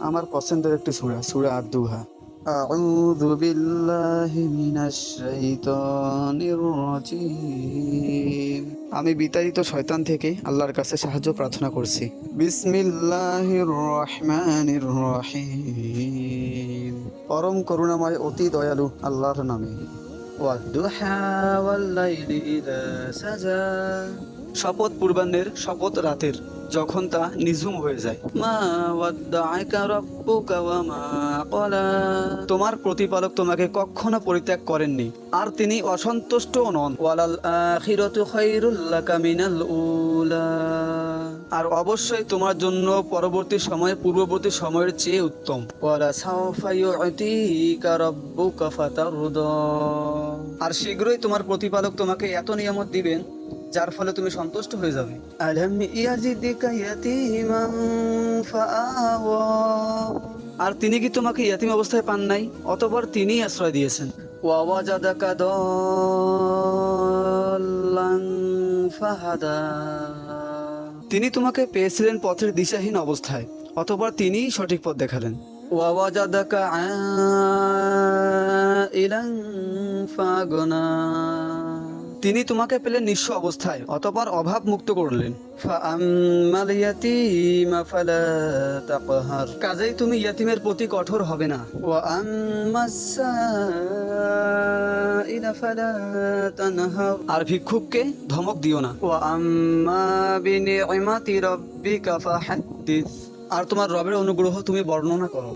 আমার পছন্দের একটি সূরা সূরা আদ-দুহা أعوذ بالله من الشيطان الرجيم আমি বিতাড়িত শয়তান থেকে আল্লাহর কাছে সাহায্য প্রার্থনা করছি বিসমিল্লাহির রহমানির রহিম পরম করুণাময় অতি দয়ালু আল্লাহর নামে ওয়াদ্দুহা ওয়াল্লাইলি ইযা সাজা শপথ পূর্বাহ্নের শপথ রাতের যখন তা নিঝুম হয়ে যায়। মা তোমার প্রতিপালক তোমাকে কখনো পরিত্যাগ করেননি আর তিনি অসন্তুষ্টও নন। ওয়ালাল আখিরাতু খায়রুল লাকা মিনাল উলা। আর অবশ্যই তোমার জন্য পরবর্তী সময় পূর্ববর্তী সময়ের চেয়ে উত্তম। আর শীঘ্রই তোমার প্রতিপালক তোমাকে এত নিয়ামত দিবেন যার ফলে তুমি সন্তুষ্ট হয়ে যাবে। আর তিনি কি তোমাকে ইয়াতিম অবস্থায় পান নাই? অতঃপর তিনিই আশ্রয় দিয়েছেন। ফাহাদা। তিনি তিনি তোমাকে পেয়েছিলেন পথের দিশাহীন অবস্থায় অতপর তিনিই সঠিক পথ দেখালেন। ফাগনা। তিনি তোমাকে পেলেন নিঃস্ব অবস্থায় অতপর অভাব মুক্ত করলেন। কাজেই তুমি ইয়াতিমের প্রতি কঠোর হবে না। আর ভিক্ষুককে ধমক দিও না। আর তোমার রবের অনুগ্রহ তুমি বর্ণনা করো।